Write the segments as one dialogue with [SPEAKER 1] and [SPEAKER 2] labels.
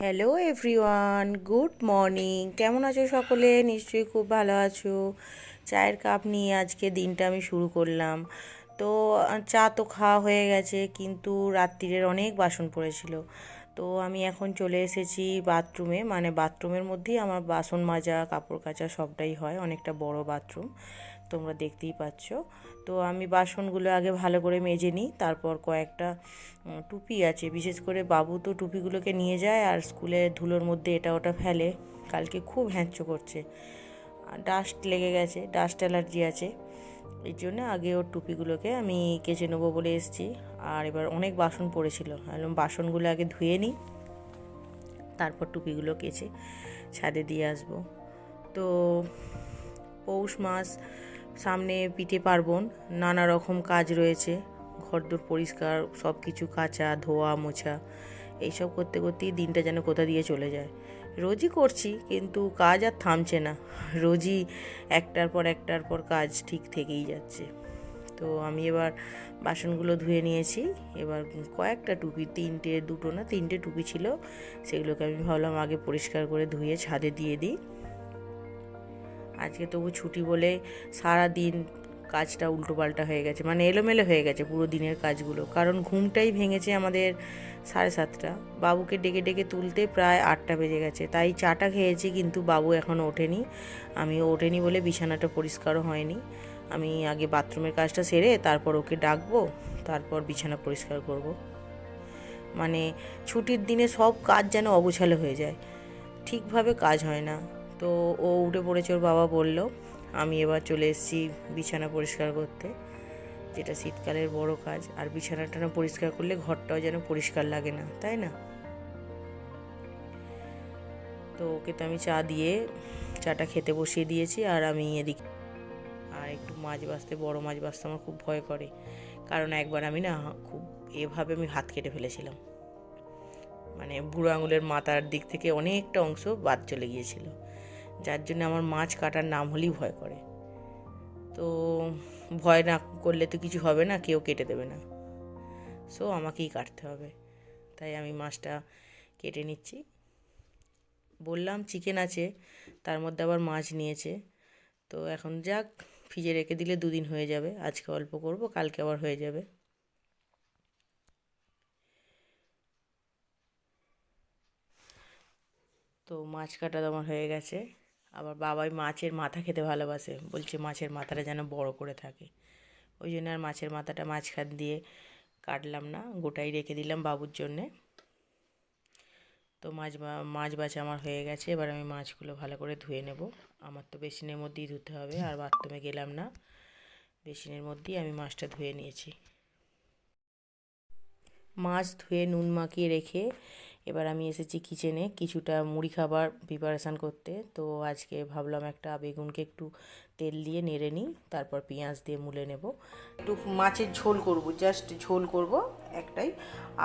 [SPEAKER 1] Hello everyone good morning কেমন আছো সকলে? নিশ্চয়ই খুব ভালো আছো। চায়ের কাপ নিয়ে আজকে দিনটা আমি শুরু করলাম। তো, চা তো খাওয়া হয়ে গেছে, কিন্তু রাত্রিরের অনেক বাসন পড়েছিল। তো আমি এখন চলে এসেছি বাথরুমে মানে বাথরুমের মধ্যেই আমার বাসন মাজা, কাপড় কাচা সবটাই হয়, অনেকটা বড় বাথরুম তোমরা দেখতেই পাচ্ছ। তো আমি বাসনগুলো আগে ভালো করে মেজে নিই, তারপর কয়েকটা টুপি আছে। বিশেষ করে বাবু তো টুপিগুলোকে নিয়ে যায় আর স্কুলে ধুলোর মধ্যে এটা ওটা ফেলে। কালকে খুব হ্যাঁচো করছে। ডাস্ট লেগে গেছে ডাস্ট অ্যালার্জি আছে। এই জন্য আগে ওর টুপিগুলোকে আমি কেচে নেব বলে এসেছি। আর এবার অনেক বাসন পড়েছিল। বাসনগুলো আগে ধুয়ে নিই, তারপর টুপিগুলো কেচে ছাদে দিয়ে আসব। তো পৌষ মাস, সামনে পিঠে পার্বণ, নানা রকম কাজ রয়েছে, ঘরদোর পরিষ্কার সব কিছু কাচা, ধোয়া, মোছা, এইসব করতে করতেই দিনটা যেন কোথা দিয়ে চলে যায়। রোজই করছি, কিন্তু কাজ আর থামছে না। রোজই একটার পর একটার পর কাজ ঠিক থেকেই যাচ্ছে। তো আমি এবার বাসনগুলো ধুয়ে নিয়েছি। এবার কয়েকটা টুপি, তিনটে, দুটো না, তিনটে টুপি ছিল, সেগুলোকে আমি ভাবলাম আগে পরিষ্কার করে ধুয়ে ছাদে দিয়ে দিই। আজকে তবু ছুটি বলে সারা দিন কাজটা উল্টোপাল্টা হয়ে গেছে মানে এলোমেলো হয়ে গেছে পুরো দিনের কাজগুলো। কারণ ঘুমটাই ভেঙেছে আমাদের সাড়ে সাতটা। বাবুকে ডেকে ডেকে তুলতে প্রায় আটটা বেজে গেছে। তাই চাটা খেয়েছি কিন্তু বাবু এখনও ওঠেনি। আমিও ওঠেনি বলে বিছানাটা পরিষ্কারও হয়নি। আমি আগে বাথরুমের কাজটা সেরে তারপর ওকে ডাকবো, তারপর বিছানা পরিষ্কার করব। মানে ছুটির দিনে সব কাজ যেন অগোছালো হয়ে যায়। ঠিকভাবে কাজ হয় না। তো ও উঠে পড়েছে, ওর বাবা বলল, আমি এবার চলে এসেছি বিছানা পরিষ্কার করতে, যেটা শীতকালের বড় কাজ। আর বিছানা টানা পরিষ্কার করলে ঘরটাও যেন পরিষ্কার লাগে না, তাই না? তো ওকে তো আমি চা দিয়ে, চাটা খেতে বসিয়ে দিয়েছি, আর আমি এদিক আর একটু মাছ বাছতে বড় মাছ বাছতে আমার খুব ভয় করে। কারণ একবার আমি না খুব এভাবে আমি হাত কেটে ফেলেছিলাম। মানে বুড়ো আঙুলের মাথার দিক থেকে অনেকটা অংশ বাদ চলে গিয়েছিল। যার জন্য আমার মাছ কাটার নাম হলেই ভয় করে। তো ভয় না করলে তো কিছু হবে না, কেউ কেটে দেবে না। সো আমাকেই কাটতে হবে। তাই আমি মাছটা কেটে নিচ্ছি। বললাম চিকেন আছে। তার মধ্যে আবার মাছ নিয়েছে। তো এখন যাক ফ্রিজে রেখে দিলে দুদিন হয়ে যাবে। আজকে অল্প করব, কালকে আবার হয়ে যাবে। তো মাছ কাটা আমার হয়ে গেছে। আবার বাবাই মাছের মাথা খেতে ভালোবাসে। বলছে মাছের মাথাটা যেন বড় করে থাকে। ওই জন্য আর মাছের মাথাটা মাঝখান দিয়ে কাটলাম না। গোটাই রেখে দিলাম বাবুর জন্যে। তো মাছ মাছ বাছা আমার হয়ে গেছে। এবার আমি মাছগুলো ভালো করে ধুয়ে নেব। আমার তো বেসিনের মধ্যেই ধুতে হবে, আর বাথরুমে গেলাম না। বেসিনের মধ্যেই আমি মাছটা ধুয়ে নিয়েছি। মাছ ধুয়ে নুন মাখিয়ে রেখে এবার আমি এসেছি কিচেনে কিছুটা মুড়ি খাবার প্রিপারেশান করতে। তো আজকে ভাবলাম একটা বেগুনকে একটু তেল দিয়ে নেড়ে নিই, তারপর পেঁয়াজ দিয়ে মুলে নেব। একটু মাছের ঝোল করব জাস্ট ঝোল করব একটাই।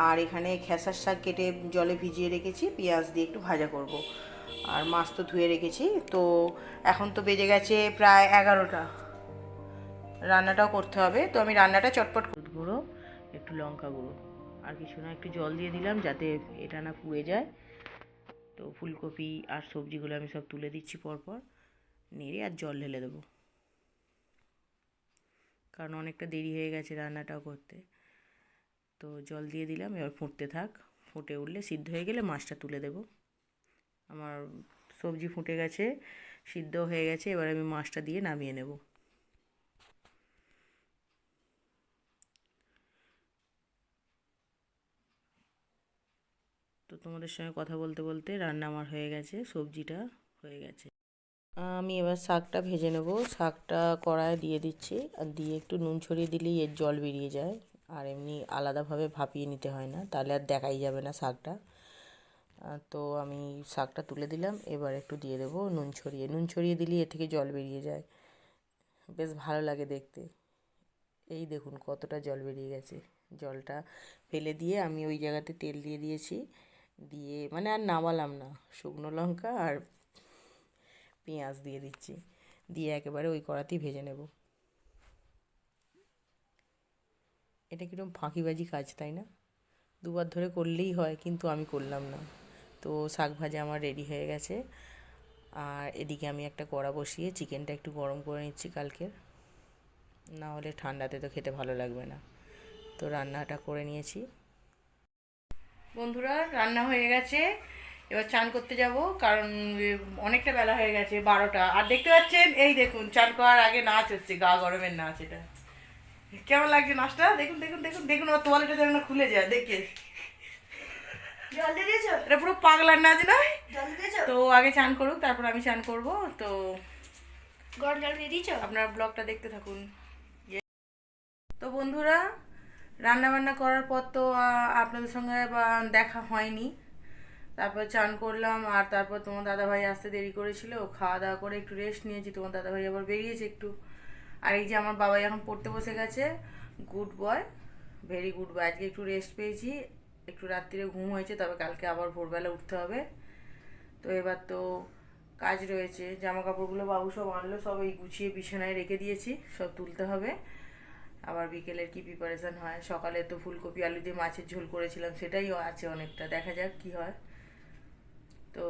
[SPEAKER 1] আর এখানে খেসার শাক কেটে জলে ভিজিয়ে রেখেছি, পেঁয়াজ দিয়ে একটু ভাজা করব। আর মাছ তো ধুয়ে রেখেছি, তো এখন তো বেজে গেছে প্রায় এগারোটা। রান্নাটাও করতে হবে, তো আমি রান্নাটা চটপট গুঁড়ো, একটু লঙ্কা গুঁড়ো। আর কিছু না, একটু জল দিয়ে দিলাম যাতে এটা না পুড়ে যায়। তো ফুলকপি আর সবজিগুলো আমি সব তুলে দিচ্ছি পরপর, নেড়ে আর জল ঢেলে দেবো। কারণ অনেকটা দেরি হয়ে গেছে রান্নাটাও করতে। তো জল দিয়ে দিলাম, এবার ফুটতে থাক। ফুটে উঠলে সিদ্ধ হয়ে গেলে মাছটা তুলে দেবো। আমার সবজি ফুটে গেছে, সিদ্ধ হয়ে গেছে, এবার আমি মাছটা দিয়ে নামিয়ে নেব। তো তোমাদের সঙ্গে কথা বলতে বলতে রান্না আমার হয়ে গেছে, সবজিটা হয়ে গেছে। আমি এবার শাকটা ভেজে নেব। শাকটা কড়ায় দিয়ে দিচ্ছি। আর দিয়ে একটু নুন ছড়িয়ে দিলেই এর জল বেরিয়ে যায়। আর এমনি আলাদাভাবে ভাপিয়ে নিতে হয় না, তাহলে আর দেখাই যাবে না শাকটা। তো আমি শাকটা তুলে দিলাম। এবার একটু দিয়ে দেবো নুন ছড়িয়ে। নুন ছড়িয়ে দিলেই এর থেকে জল বেরিয়ে যায়। বেশ ভালো লাগে দেখতে। এই দেখুন কতটা জল বেরিয়ে গেছে। জলটা ফেলে দিয়ে আমি ওই জায়গাতে তেল দিয়ে দিয়েছি। দিয়ে মানে আর নামালাম না। শুকনো লঙ্কা আর পেঁয়াজ দিয়ে দিচ্ছি। দিয়ে একেবারে ওই কড়াতেই ভেজে নেব। এটা কীরকম ফাঁকিবাজি কাজ, তাই না? দুবার ধরে করলেই হয়, কিন্তু আমি করলাম না। তো শাক ভাজা আমার রেডি হয়ে গেছে। আর এদিকে আমি একটা কড়া বসিয়ে চিকেনটা একটু গরম করে নিচ্ছি কালকের। না হলে ঠান্ডাতে তো খেতে ভালো লাগবে না। তো রান্নাটা করে নিয়েছি। বন্ধুরা রান্না হয়ে গেছে। এবার চান করতে যাব কারণ অনেকটা বেলা হয়ে গেছে বারোটা। আর দেখতে পাচ্ছেন এই দেখুন চান করার আগে নাচ হচ্ছে গা গরমের নাচ এটা। কেমন লাগছে নাচটা? দেখুন দেখুন দেখুন দেখুন ওর তোয়ালেটা যেন খুলে যায় দেখে। এটা পুরো পাগলার নাচ নয়? তো আগে চান করুক তারপর আমি চান করব তো আপনার ব্লগটা দেখতে থাকুন। তো বন্ধুরা রান্না বান্না করার পর তো আপনাদের সঙ্গে দেখা হয়নি। তারপর চান করলাম, আর তারপর তোমার দাদাভাই আসতে দেরি করেছিল খাওয়া দাওয়া করে একটু রেস্ট নিয়েছি, তোমার দাদাভাই আবার বেরিয়েছে একটু। আর এই যে আমার বাবাই এখন পড়তে বসে গেছে good boy very good boy আজকে একটু রেস্ট পেয়েছি, একটু রাত্রিরে ঘুম হয়েছে, তবে কালকে আবার ভোরবেলা উঠতে হবে। তো এবার তো কাজ রয়েছে জামা কাপড়গুলো বাবু সব আনলো, সব এই গুছিয়ে বিছানায় রেখে দিয়েছি, সব তুলতে হবে। আবার বিকেলের কি প্রিপারেশান হয়? সকালে তো ফুলকপি, আলু দিয়ে মাছের ঝোল করেছিলাম, সেটাই আছে অনেকটা। দেখা যাক কি হয়। তো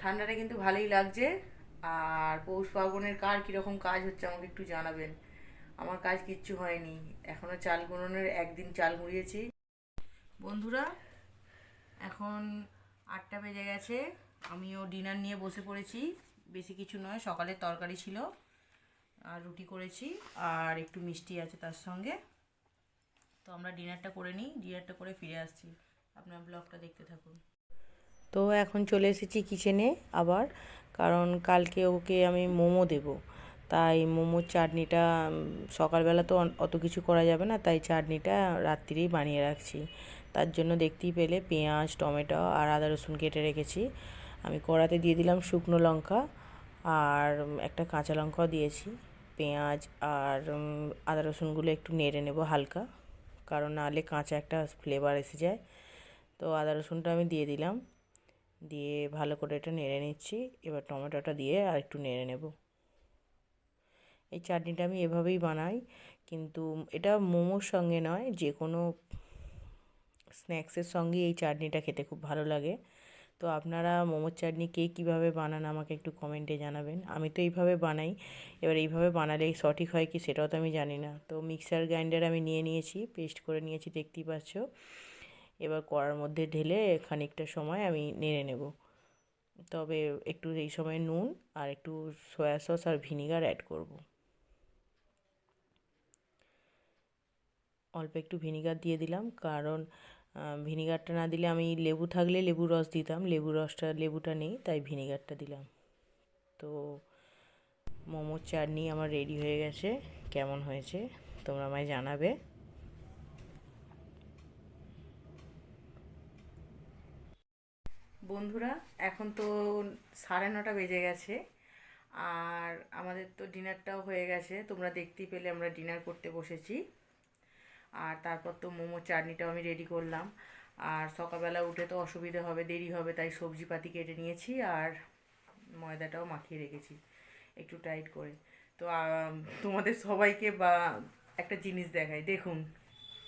[SPEAKER 1] ঠান্ডাটা কিন্তু ভালোই লাগছে। আর পৌষ পার্বণের কার কীরকম কাজ হচ্ছে আমাকে একটু জানাবেন। আমার কাজ কিচ্ছু হয়নি। এখনও চাল গুঁড়োনোর একদিন চাল গুঁড়িয়েছি বন্ধুরা, এখন আটটা বেজে গেছে। আমিও ডিনার নিয়ে বসে পড়েছি। বেশি কিছু নয়, সকালের তরকারি ছিল। আর রুটি করেছি, আর একটু মিষ্টি আছে তার সঙ্গে। তো আমরা ডিনারটা করে নিই, ডিনারটা করে ফিরে আসছি। আপনার ব্লগটা দেখতে থাকুন। তো এখন চলে এসেছি কিচেনে আবার, কারণ কালকে ওকে আমি মোমো দেব। তাই মোমোর চাটনিটা সকালবেলা তো অত কিছু করা যাবে না, তাই চাটনিটা রাত্রিরেই বানিয়ে রাখছি। তার জন্য দেখতেই পেলে পেঁয়াজ, টমেটো আর আদা রসুন কেটে রেখেছি। আমি কড়াতে দিয়ে দিলাম শুকনো লঙ্কা, আর একটা কাঁচা লঙ্কাও দিয়েছি। পেঁয়াজ আর আদা রসুনগুলো একটু নেড়ে নেব হালকা, কারণ নাহলে কাঁচা একটা ফ্লেভার এসে যায়। তো আদা রসুনটা আমি দিয়ে দিলাম, দিয়ে ভালো করে এটা নেড়ে নিচ্ছি। এবার টমেটোটা দিয়ে আর একটু নেড়ে নেব। এই চাটনিটা আমি এভাবেই বানাই, কিন্তু এটা মোমোর সঙ্গে নয় যে কোনো স্ন্যাক্সের সঙ্গে এই চাটনিটা খেতে খুব ভালো লাগে। তো আপনারা মোমোর চাটনি কে কীভাবে বানান আমাকে একটু কমেন্টে জানাবেন। আমি তো এইভাবে বানাই। এবার এইভাবে বানালে সঠিক হয় কি সেটাও তো আমি জানি না। তো মিক্সার গ্রাইন্ডার আমি নিয়ে নিয়েছি পেস্ট করে নিয়েছি, দেখতেই পাচ্ছ। এবার কড়ার মধ্যে ঢেলে খানিকটা সময় আমি নেড়ে নেব। তবে একটু এই সময় নুন আর একটু সয়া সস আর ভিনিগার অ্যাড করব। অল্প একটু ভিনিগার দিয়ে দিলাম, কারণ ভিনিগারটা না দিলে আমি লেবু থাকলে লেবু রস দিতাম। লেবু রসটা, লেবুটা নেই, তাই ভিনিগারটা দিলাম। তো মোমোর চাটনি আমার রেডি হয়ে গেছে। কেমন হয়েছে তোমরা আমায় জানাবে। বন্ধুরা, এখন তো সাড়ে নটা বেজে গেছে। আর আমাদের তো ডিনারটাও হয়ে গেছে। তোমরা দেখতেই পেলে আমরা ডিনার করতে বসেছি। আর তারপর তো মোমো চাটনিটাও আমি রেডি করলাম। আর সকালবেলা উঠে তো অসুবিধা হবে দেরি হবে তাই সবজিপাতি কেটে নিয়েছি আর ময়দাটাও মাখিয়ে রেখেছি একটু টাইট করে। তো তোমাদের সবাইকে বা একটা জিনিস দেখাই দেখুন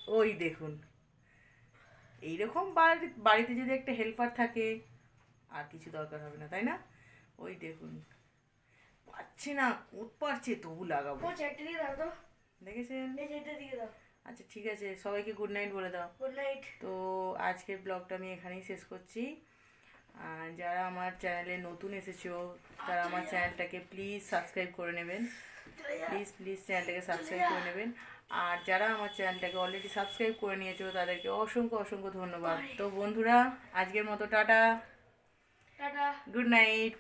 [SPEAKER 1] ওই দেখুন। এইরকম বাড়ি বাড়িতে যদি একটা হেল্পার থাকে আর কিছু দরকার হবে না তাই না? ওই দেখুন। পাচ্ছে না কোট পারছে তবু লাগাবো। দেখেছেন? আচ্ছা ঠিক আছে সবাইকে গুড নাইট বলে দাও।
[SPEAKER 2] গুড নাইট
[SPEAKER 1] তো আজকের ব্লগটা আমি এখানেই শেষ করছি। আর যারা আমার চ্যানেলে নতুন এসেছ তারা আমার চ্যানেলটাকে প্লিজ সাবস্ক্রাইব করে নেবেন। প্লিজ প্লিজ চ্যানেলটাকে সাবস্ক্রাইব করে নেবেন। আর যারা আমার চ্যানেলটাকে অলরেডি সাবস্ক্রাইব করে নিয়েছো তাদেরকে অসংখ্য অসংখ্য ধন্যবাদ। তো বন্ধুরা আজকের মতো টাটা।
[SPEAKER 2] টাটা।
[SPEAKER 1] Good night